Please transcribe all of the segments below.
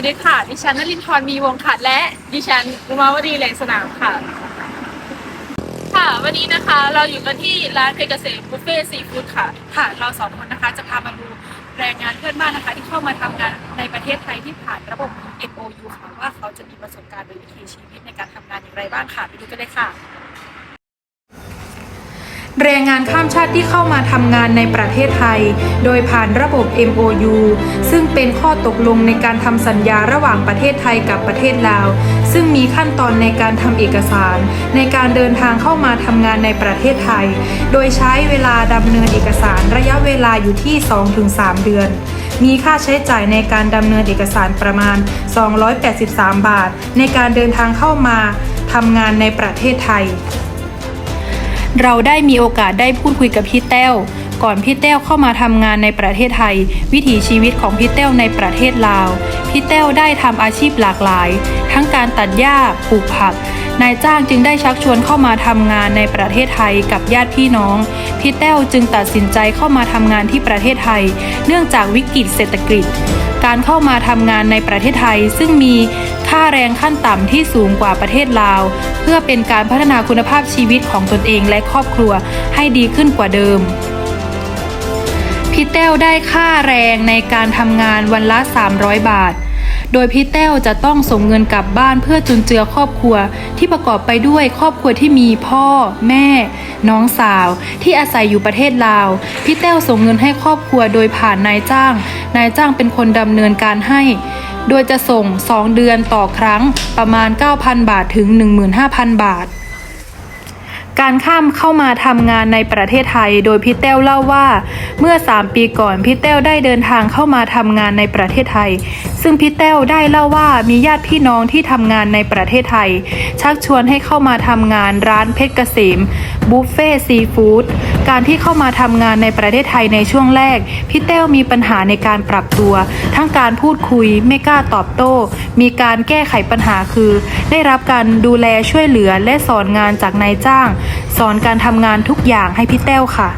สวัสดีค่ะ ดิฉันนลินทร์มีวงศ์ค่ะและดิฉันอุมาวดีแหล่งสนามค่ะ ค่ะ วันนี้นะคะเราอยู่กันที่ร้านเพชรเกษมบุฟเฟ่ซีฟู้ดค่ะ ค่ะ เราสองคนนะคะจะพามาดูแรงงานเพื่อนบ้านนะคะ ที่เข้ามาทำงานในประเทศไทยที่ผ่านระบบ MOU ค่ะว่าเขาจะมีประสบการณ์หรือวิถีชีวิตในการทำงานอย่างไรบ้างค่ะไปดูกันเลยค่ะ แรงงานข้ามชาติที่เข้ามาทำงานในประเทศไทย โดยผ่านระบบ MOU ซึ่งเป็นข้อตกลงในการทำสัญญาระหว่างประเทศไทยกับประเทศลาว ซึ่งมีขั้นตอนในการทำเอกสาร ในการเดินทางเข้ามาทำงานในประเทศไทย โดยใช้เวลาดำเนินเอกสารระยะเวลาอยู่ที่ 2-3 เดือน มีค่าใช้จ่ายในการดำเนินเอกสารประมาณ 283 บาท ในการเดินทางเข้ามาทำงานในประเทศไทย เราได้มีโอกาสได้พูดคุยกับพี่แต้ว ก่อนพี่แต้วเข้ามาทำงานในประเทศไทย วิถีชีวิตของพี่แต้วในประเทศลาว พี่แต้วได้ทำอาชีพหลากหลาย ทั้งการตัดหญ้าปลูกผักนายจ้างจึงได้ชักชวนเข้ามาทำงานในประเทศไทยกับญาติพี่น้อง พี่แต้วจึงตัดสินใจเข้ามาทำงานที่ประเทศไทย เนื่องจากวิกฤตเศรษฐกิจ การเข้ามาทำงานในประเทศไทยซึ่งมี ค่าแรงขั้นต่ำที่สูงกว่าประเทศลาว เพื่อเป็นการพัฒนาคุณภาพชีวิตของตนเองและครอบครัวให้ดีขึ้นกว่าเดิมพี่แต้วได้ค่าแรงในการทำงานวันละ 300 บาท โดยพี่แต้วจะต้องส่งเงินกลับบ้านเพื่อจุนเจือครอบครัว ที่ประกอบไปด้วยครอบครัวที่มีพ่อ แม่ น้องสาว ที่อาศัยอยู่ประเทศลาว พี่แต้วส่งเงินให้ครอบครัวโดยผ่านนายจ้าง นายจ้างเป็นคนดำเนินการให้ โดยจะส่ง 2 เดือนต่อครั้งประมาณ 9,000 บาทถึง 15,000 บาท การข้ามเข้ามาทำงานในประเทศไทย โดยพี่แต้วเล่าว่า เมื่อ 3 ปีก่อนพี่แต้วได้เดินทางเข้ามาทำงานในประเทศไทย ซึ่งพี่แต้วได้เล่าว่ามีญาติพี่น้องที่ทำงานในประเทศไทย ชักชวนให้เข้ามาทำงานร้านเพชรเกษมบุฟเฟ่ซีฟู้ด การที่เข้ามาทำงานในประเทศไทยในช่วงแรก พี่เต้วมีปัญหาในการปรับตัว ทั้งการพูดคุยไม่กล้าตอบโต้ มีการแก้ไขปัญหาคือ ได้รับการดูแลช่วยเหลือและสอนงานจากนายจ้าง สอนการทำงานทุกอย่างให้พี่เต้วค่ะ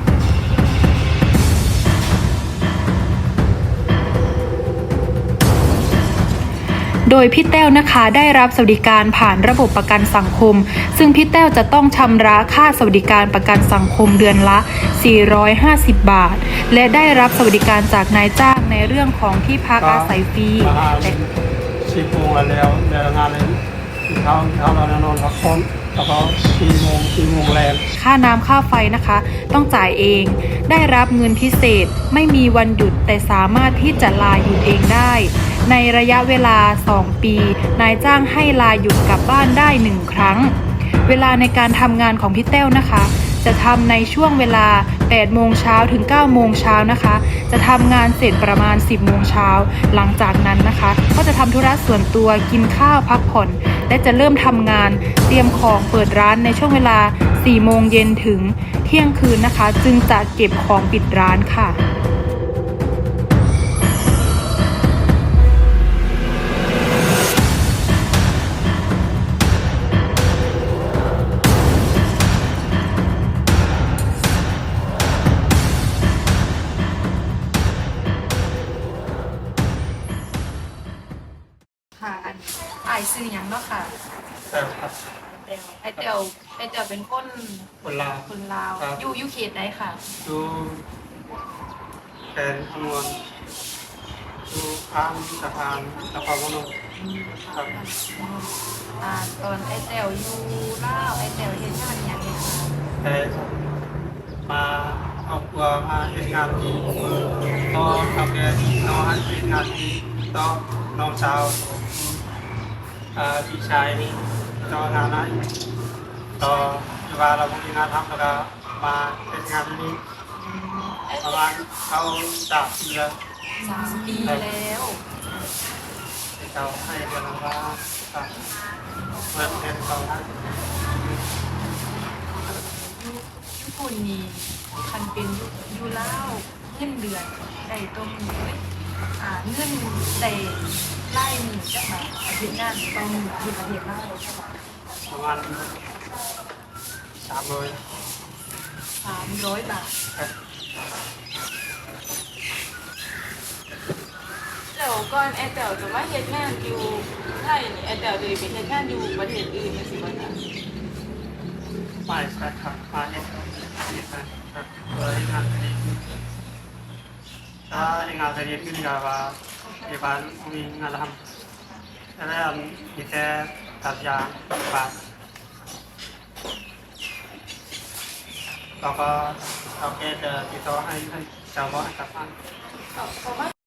โดยพี่แต้วนะคะได้รับสวัสดิการผ่านระบบประกันสังคม ซึ่งพี่แต้วจะต้องชำระค่าสวัสดิการประกันสังคมเดือนละ 450 บาท และได้รับสวัสดิการจากนายจ้างในเรื่องของที่พักอาศัยฟรีมาหาและสี่โมงแล้วเดี๋ยวงานเลยเช้าเช้าเรานอนพักผ่อนแล้วก็สี่โมงสี่โมงแรงค่าน้ำค่าไฟนะคะ ต้องจ่ายเอง ได้รับเงินพิเศษไม่มีวันหยุดแต่สามารถที่จะลาหยุดเองได้ ในระยะเวลา 2 ปี นายจ้างให้ลาหยุดกลับบ้านได้ 1 ครั้ง เวลาในการทำงานของพี่แต้วนะคะ จะทำในช่วงเวลา 8 โมงเช้าถึง 9 โมงเช้านะคะ จะทำงานเสร็จประมาณ 10 โมงเช้า หลังจากนั้นนะคะ ก็จะทำธุระส่วนตัวกินข้าวพักผ่อน และจะเริ่มทำงานเตรียมของเปิดร้านในช่วงเวลา 4 โมงเย็นถึงเที่ยงคืนนะคะ จึงจะเก็บของปิดร้านค่ะ ค่ะอันอายซื้อหยังเนาะค่ะแต่ครับไอเตียวไอเตียวเป็นคนคนลาว คนลาวครับ อยู่อยู่เขตใดค่ะดูแผนคำนวณดูข้ามสะพานนครพนมครับอ่าตอนไอเตียวอยู่ลาวไอเตียวเฮ็ดงานหยังเนี่ยค่ะแต่มาเอาตัวมาเห็นงานที่ต่อทำแกที่น้องเห็นงานที่ต่อน้องสาวอ่า พี่ชายนี่ต่องานนั้นต่อเวลาเรามีงานทำแล้วก็มาเป็นงานที่นี่ประมาณเขาสามปีแล้วสามปีแล้วเขาให้เดือนละว่าเปิดเงินเขาให้ญี่ปุ่นนี่คันเป็นยุยูลาเงินเดือนได้ต้มเลย อ่าเงื่อนเตะไล่หนึ่งจะมาอาทีตงานต้องมีปอาเด็นมากเลยใช่ไประมาณสามร้อยสามร้อยบาทแต่ก่อนไอเต๋อจะมาเฮ็ดงานอยู่ไทยนี่ไอเต๋อจะไปเฮ็ดงานอยู่ประเทศอื่นไหมสิบ้านนะไปใช่ครับไปเฮ็ดงานเฮ็ดงานเฮ็ดงน ingal tadi itu jawa Ivan umi ngalam ada kita kerja pas เราก็เอาแค่จะติดต่อให้ให้ชาวบ้านกลับบ้าน